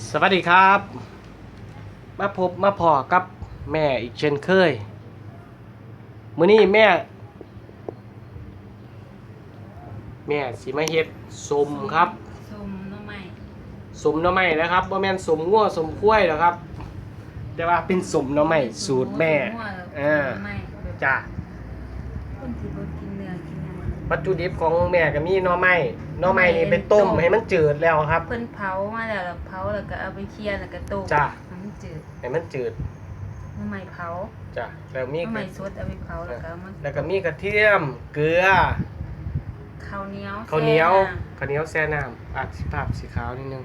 สวัสดีครับ มาพบมาพอกับแม่อีกเช่นเคยมื้อนี้แม่ แม่สิมาเฮ็ดสมครับส้มหน้ำไม้สมหน่อไม้นะครับบ่แม่นสมงัวสมควายหรอกครับ แต่ว่าเป็นสมหน่อไม้สูตรแม่ส้หัวอ่าหน้ำไม้แบบจ้ะคนที่บ่กินเนื้อกินหยัง วัตถุดิบของแม่ก็มีหน่อไม้หน่อไม้นี่ไปต้มให้มันจืดแล้วครับ เพิ่นเผามาแล้วแล้วเผาแล้วก็เอาไปเคี่ยวแล้วก็ต้มจ้ะ ให้มันจืดให้มันจืดหน้ำไม้เผาจ้ะแล้วมีหน้ำไม้สดเอาไปเผาแล้วก็เอามาแล้วก็มีกระเทียมเกลือข้าวเหนียวข้าวเหนียวแช่ข้าวเหนียวแช่น้ำอาจสิภาพสีขาวนิดนึง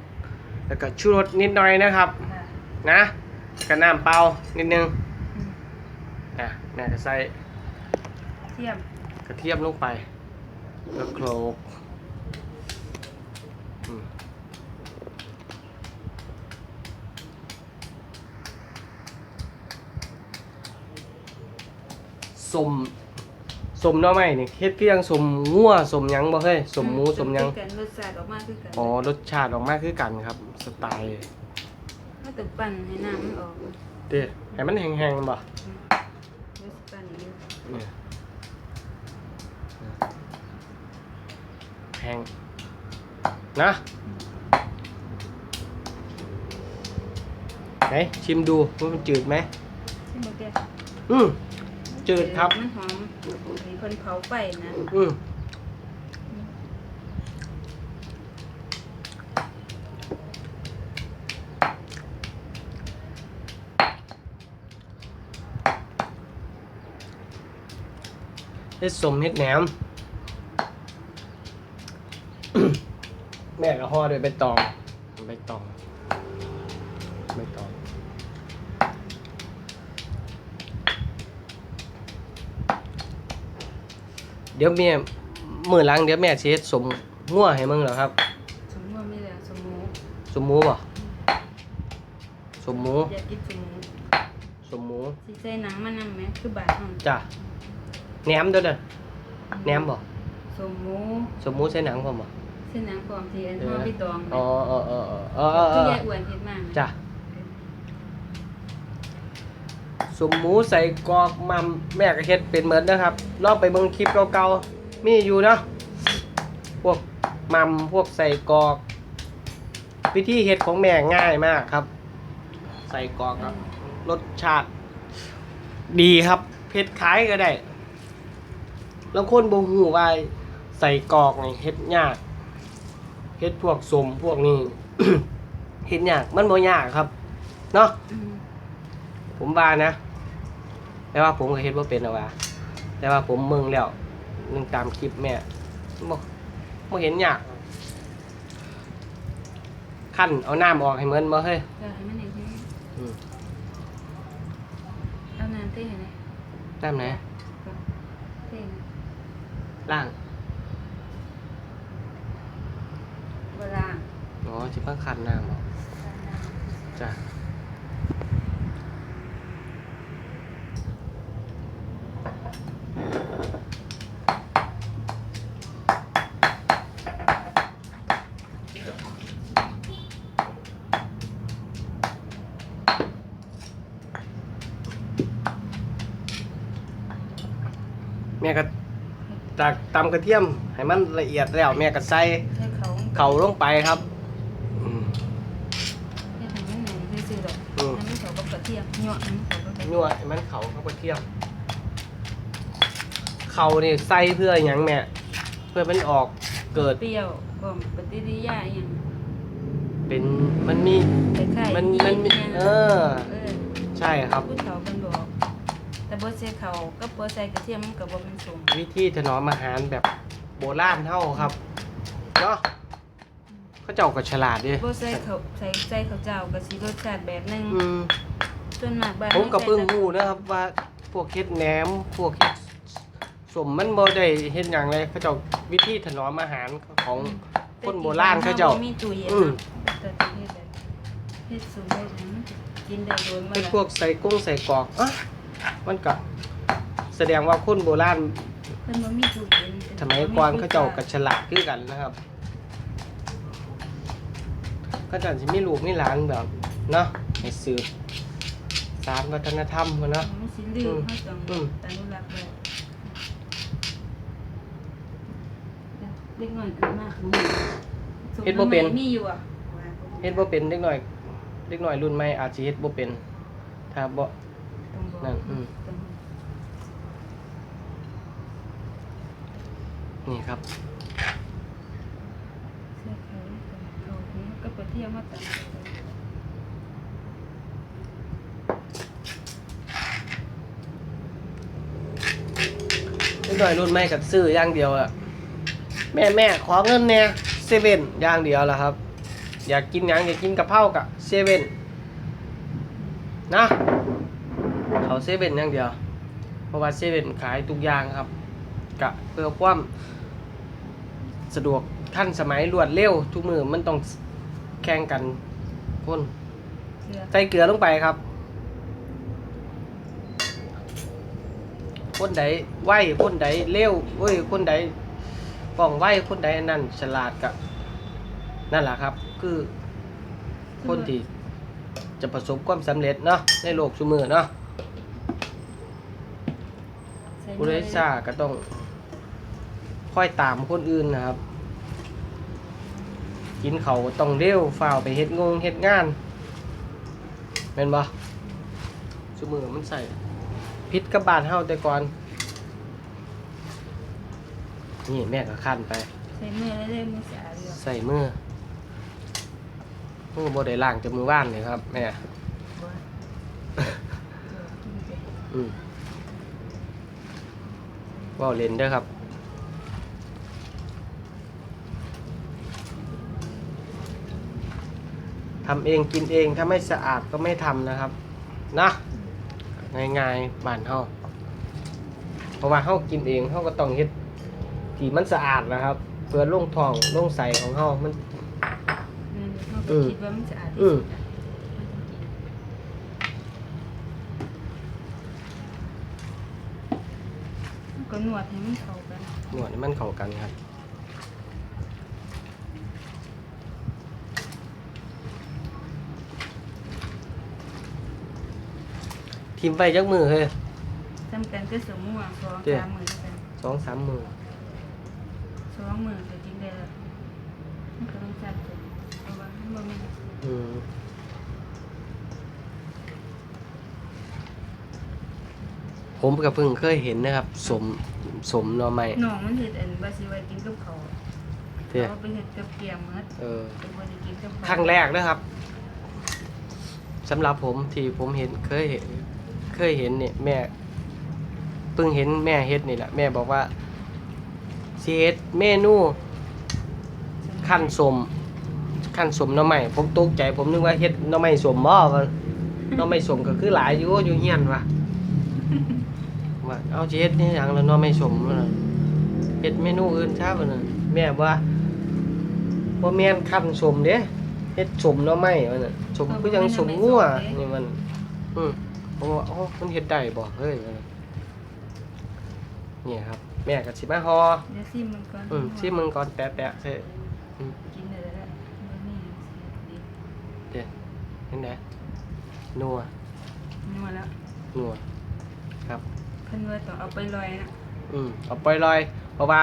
แล้วก็ชูรสนิดหน่อยนะครับน้ำค่ะนะกระน้ำเปล่านิดนึงอืมอะแม่จะใส่เทียมกระเทียมลงไป แล้วโคลกอืมสมสมหน่อไม้นี่เฮ็ดคือยังสมงัวสมหยังบ่เฮ้ยสมหมูสมหยังคือกันรสชาติออกมาคือกันอ๋อรสชาติออกมาคือกันครับ สไตล์ถ้าตึกปั่นให้น้ำมันออกเด้ให้มันแห้งๆบ่เดี๋ยวสิปั่นอีกอยู่ เนี่ย ห้ง นะไหนชิมดูว่ามันจืดไหมชิมบ่แก่อืม จืดครับ มันหอมมีเพิ่นเผาไปนะอืมเฮ็ดสมเฮ็ดแหนม แม่ก็ ห่อด้วยใบตองใบตองใบตองเดี๋ยวแม่มือหลังเดี๋ยวแม่สิเฮ็ดสมงัวให้มึงเหรอครับ สมมุติไม่ได้สมมุติสมหมูบ่สมหมูอยากกินสมมุติสมหมูสิใส่หนังมันนำไหมคือบาดห้องจ้ะแหนมเด้อเด้อแหนมบ่สมมุติสมหมูใส่หนังพร้อมบ่ เส้นหนังพร้อมที่อันห่อพี่ตองอ๋อเออเออเออเออเออเอคืออยายอ้วนเฮ็ดมาจ้ะสมหมูใส่กอกมัมแม่ก็เฮ็ดเป็นเหมือนนะครับ ลองไปเบิ่งคลิปเก่าๆมีอยู่เนาะพวกมัมพวกใส่กอก วิธีเฮ็ดของแม่ง่ายมากครับ ใส่กอกครับ รสชาติ ดีครับเผ็ดคล้ายก็ได้ แล้วคนบ่ฮู้ว่าใส่กอกนี่เฮ็ดยาก เฮ็ดพวกสมพวกนี้ เฮ็ดยากมันบ่ยากครับ เนาะอืมผมว่านะแต่ว่าผมก็เฮ็ดบ่เป็นหรอกว่า แต่ว่าผมเมืองแล้วนึงตามคลิปแม่บ่บ่เห็นยากขั้นเอาน้ำออกให้เหมือนบ่เฮ้ยเดี๋ยวให้มันเองอืมเอาน้ำเทให้หน่อยน้ำไหนเทให้ล่าง เวลา อ๋อสิเพิ่งคันน้ำออกจ้ะแม่ก็จากตำกระเทียมให้มันละเอียดแล้วแม่ก็ใส่ให้เขาเข่าลงไปครับ ยมยั่วให้มันเขากับกระเทียมนวดให้มันเขาเข้ากระเทียม เขานี่ใส่เพื่ออย่างแม่ เพื่อมันออกเกิดเปรี้ยวก็ปฏิกิริยาอหย่างเป็นมันมี คล้ายๆมันยีมันสต์มีย่างเออ เออใช่ครับ ผู้เฒ่าเป็นบอก แต่บ่ใส่เขากับบ่ใส่กระเทียมมันก็บ่เป็นสมวิธีถนอมอาหารแบบโบราณเท่าครับเนาะเขาเจ้าก็ฉลาดดิบ่ใส่เขาใส่ใส่ข้าวเจ้าก็สิรสชาติแบบหนึงอืม ส่วนมากบ้านผมกับราเพิ่งใส่แต่รู้นะครับว่าพวกเฮ็ดแหนมพวกเฮ็ดสมมันบ่ได้เฮ็ดอย่างไรเขาเจ้าวิธีถนอมอาหารของคนโบราณเขาเจ้าแต่ที่บ้นรบ่มีตู้เย็นอืมเนาะแต่ที่เฮ็ดแบบเฮ็ดสูตรเฮ็ดหยังกินได้โดนมาเป็นละพวกใส่กุ้งใส่กรอกอะมันก็แสดงว่าคนโบราณเพิ่นบ่มีตู้เย็นสมัยก่อนเขาเจ้าก็ฉลาดคือกันนะครับก็จันสิมีลูกมีหลานแบบเนาะให้สืบ สารวัฒนธรรมมันเนาะ มันสิลืมเขาต้องอืมอนุรักษ์ไว้เล็กน้อยเกินมากรู้เฮ็ดบ่เป็น มีอยู่อะเฮ็ดบ่เป็นเด็กน้อยเด็กน้อยรุ่นใหม่อาจสิเฮ็ดบ่เป็น ถ้าบ่ ต้องบอกนั่นอืม ต้องนี่ครับ เสื้อขาวเขานี้ก็ไปเที่ยวมาตัดเด็กน้อยรุ่นใหม่ก็ซื้ออย่างเดียวอะแม่แม่ขอเงินแหน่เซเว่นอย่างเดียวล่ะครับ อยากกินหยังอยากกินกะเพรากะเซเว่นนะเขาเซเว่นอย่างเดียว เพราะว่าเซเว่นขายทุกอย่างครับกะเพื่อความสะดวกทันสมัยรวดเร็วทุกมือมันต้องแข่งกันคนเสื้อใส่เกลือลงไปครับ คนใดไหวคนใดเร็วเว้ยคนใดป้องไหวคนใดนั่นฉลาดกับนั่นแหละครับ คือคนที่จะประสบความสำเร็จเนาะในโลกชุมือเนาะผู้ใดซ่าก็ต้องค่อยตามคนอื่นนะครับ กินเขาต้องเร็วฝ้าวไปเฮ็ดงงเฮ็ดงานแม่นบ่ชุมือมันใส่ พิษกับบานเฮาแต่ก่อน นี่แม่ก็ขั้นไป ใส่มือแล้วเลยมือสะอาดอยู่ใส่มือมือบ่ได้ล้างจะมือว่านเลยครับแม่บ่เออกินไปอืมเว่าเล่นเด้อครับ ทำเองกินเองถ้าไม่สะอาดก็ไม่ทำนะครับ นะ ง่ายๆบ้านเฮาเพราะว่าเฮากินเองเฮาก็ต้องเฮ็ดที่มันสะอาดนะครับ เพื่อลงท้องลงใส่ของเฮามัน อืมเขาอืก็มคิดว่ามันสะอาดที่อืสุมดอะมันก็นวดให้มันเข้ากัน หนวดให้มันเข้ากันครับ ทีมไปจักมือเฮ้ย จำกันก็สมม่วงสองเจ้ สามมือกันสองสามมือสองมือก็จริงได้แล้วมันก็ต้องจัดตัวเพราะว่ามันบ่แม่นอืมผมกับเพิ่งเคยเห็นนะครับ สมสมหน่อไม้น้องมันเฮ็ดอันว่าสิไว้กินกับข้าวเที่ยเอาไปเฮ็ดกับเกี๊ยวหมดเออไปบ่ได้กินกับข้าวครั้งแรกนะครับสำหรับผมที่ผมเห็นเคยเห็น เคยเห็นเนี่ยแม่เพิ่งเห็นแม่เฮ็ดนี่แหละแม่บอกว่าสิเฮ็ดเมนูขั้นสมขั้นสมหน่อไม้ผมตกใจผมนึกว่าเฮ็ดหน่อไม้สมบ่ว่าหน่อไม้สมก็คือหลายอยู่อยู่เฮียนว่ะว่าเอาสิเฮ็ดนี่หยังแล้วหน่อไม้สมว่าน่ะเฮ็ดเมนูอื่นซะว่าน่ะแม่ว่าบ่แม่นขั้นสมเด้เฮ็ดสมหน่อไม้มันน่ะสมคือจังสมงัวนี่มันอืม ผมว่าอ๋อมันเฮ็ดได้บ่เฮ้ยมันน่ะเนี่ยครับ แม่ก็สิมาฮอเดี๋ยวซิมมันก่อนอืมชิมมึงก่อนแตะๆใส่กินได้แล้วบ่มีสิดีเด้เห็นไดนัวนัวแล้วนัวครับเพิ่นว่าต้องเอาไปลอยนะอืมเอาปล่อยลอย เพราะว่า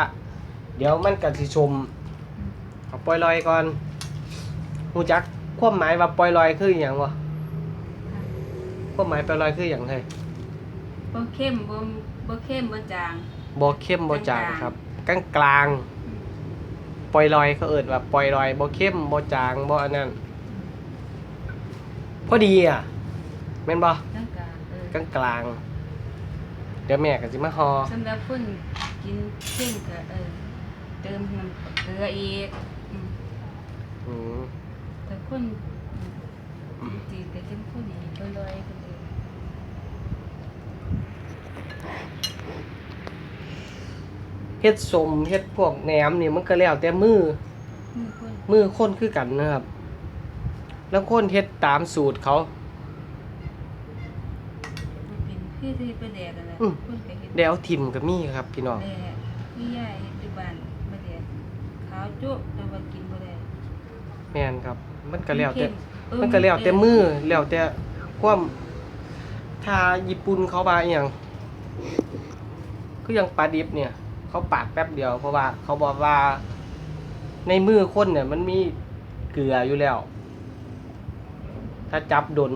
เดี๋ยวมันก็สิชมเอาปล่อยลอยก่อนฮู้จักความหมายว่าปล่อยลอยคือหยังวะ ความหมายปล่อยลอยคือหยังเฮ้ยบ่เข้มบ่บ่เข้มบ่จางบ่เข้มบ่จางกลางๆครับกลางกลางๆปล่อยลอยเขาเอิ้นว่าปล่อยลอยบ่เข้มบ่จางบ่อันนั้นพอดีอะแม่นบ่กลางกลางๆเออกลางกลางๆเดี๋ยวแม่ก็สิมาฮอสำหรับคนกินเข้มก็เออเติมน้ำเกลืออีกอืมอืมแต่คนอืมจีก็เข้มข้นอีกบ่ลอยกัน เองเฮ็ดสมเฮ็ดพวกแหนมนี่มันก็แล้วแต่มือ มือคนมือคนคือกันนะครับ แล้วคนเฮ็ดตามสูตรเขา บ่เป็นคือที่ไปแดกกันแหละอืม คนก็เฮ็ดเดี๋ยวทิมก็มีครับพี่น้องแดกมียายเฮ็ดอยู่บ้านบ่แดกขาวจุ๊บแต่ว่ากินบ่ได้แม่นครับ มันก็แล้วแต่เออมันก็แล้วแต่มือแล้วแต่ความถ้าญี่ปุ่นเขาว่าอหย่าง คืออย่างปลาดิบเนี่ย เขาปาดแป๊บเดียว เพราะว่าเขาบอกว่า ในมือคนเนี่ย มันมีเกลืออยู่แล้ว ถ้าจับดน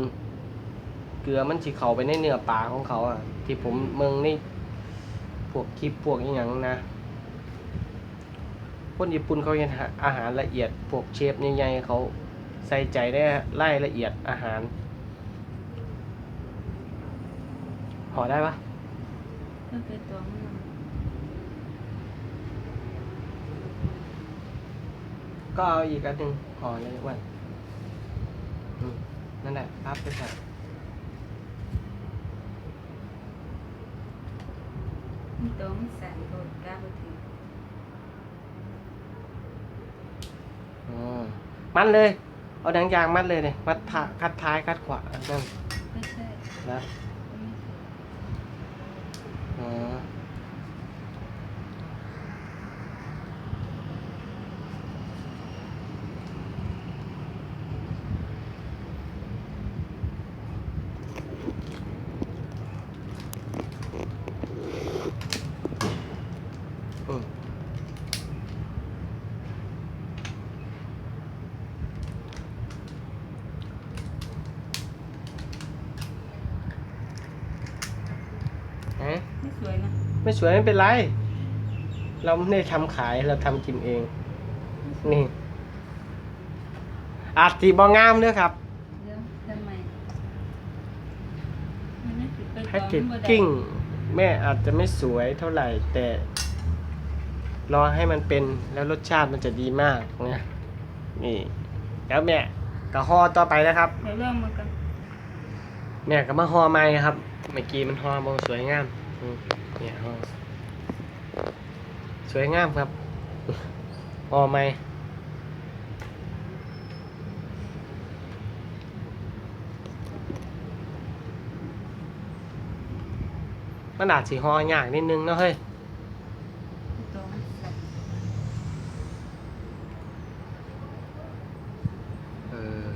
เกลือมันสิเข้าไปในเนื้อปลาของเขาอะ ที่ผมเมืองนี่พวกคลิปพวกอย่างนะคนญี่ปุ่นเขาเห็นอาหารละเอียด พวกเชฟใหญ่ๆเขาใส่ใจได้รายละเอียดอาหารห่อได้ปะ ก็คือตัวมันก็เอาอีกอันหนึ่งห่อเลยอ้วันอืมนั่นแหละพับไปใส่มีตัวมันสั่นโดดกล้าไปถึงอ๋อมัดเลย เอาดังยางมัดเลยเนี่ยมัดท้าคัดท้ายคัดขวานั่นไม่ใช่ นะไม่ใช่ อ๋ออืมฮะ ไม่สวยนะ ไม่สวยไม่เป็นไร เราไม่ได้ทำขายเราทำกินเอง นี่ อาจสีบองามเด้วยครับเดี๋ยวทำไมมันไม่ติดไปแพ็กเกจต่อมันบ่ได้กิ้งแม่อาจจะไม่สวยเท่าไหร่ แต่ รอให้มันเป็นแล้วรสชาติมันจะดีมากนะนี่ แล้วแม่ก็ห่อต่อไปแล้วครับ เดี๋ยวเริ่มมันกัน แม่ก็มาห่อใหม่ครับ เมื่อกี้มันห่อบ่สวยงามอืม เนี่ยห่อสวยงามครับห่อไหมมันอาจสีหอยากนิดนึงเนาะเฮ้ย ตัวมันสั่น เออ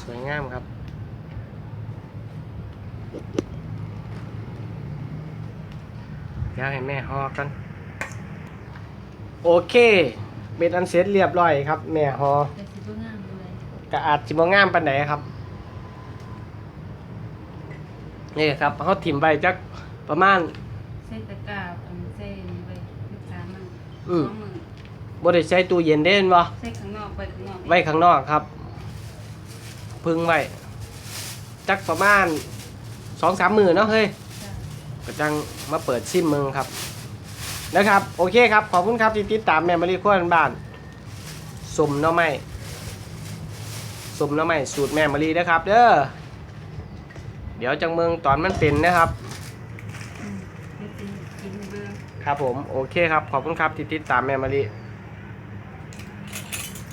สวยงามครับ เดี๋ยวให้แม่ห่อกัน โอเค เบ็ดอันเสร็จเรียบร้อยครับ แม่ห่อแต่สิบ่งามเลยก็อาจจิบ่งามปานใดครับนี่ครับเขาถิ่มไว้จักประมาณ ใส่ตะกร้าอันใส่นี่ไว้รักษามันอืม สองมือบ่ได้ใช้ตู้เย็นเด่นบ่ใส่ข้างนอกไปข้างนอกไว้ข้างนอกครับ พึ่งไว้จักประมาณสองสามมือเนาะเฮ้ยจ้ะ ก็จังมาเปิดซิมเมืองครับ นะครับ โอเคครับ ขอบคุณครับที่ติดตามแม่มารีขั้วบ้านสมหน้อไม้สมหน้อไม้สูตรแม่มารีนะครับ เด้อเดี๋ยวจังเมืองตอนมันเป็นนะครับอืมเดี๋ยวสิกินเบิ่งครับผมโอเคครับ ขอบคุณครับที่ติดตามแม่มารี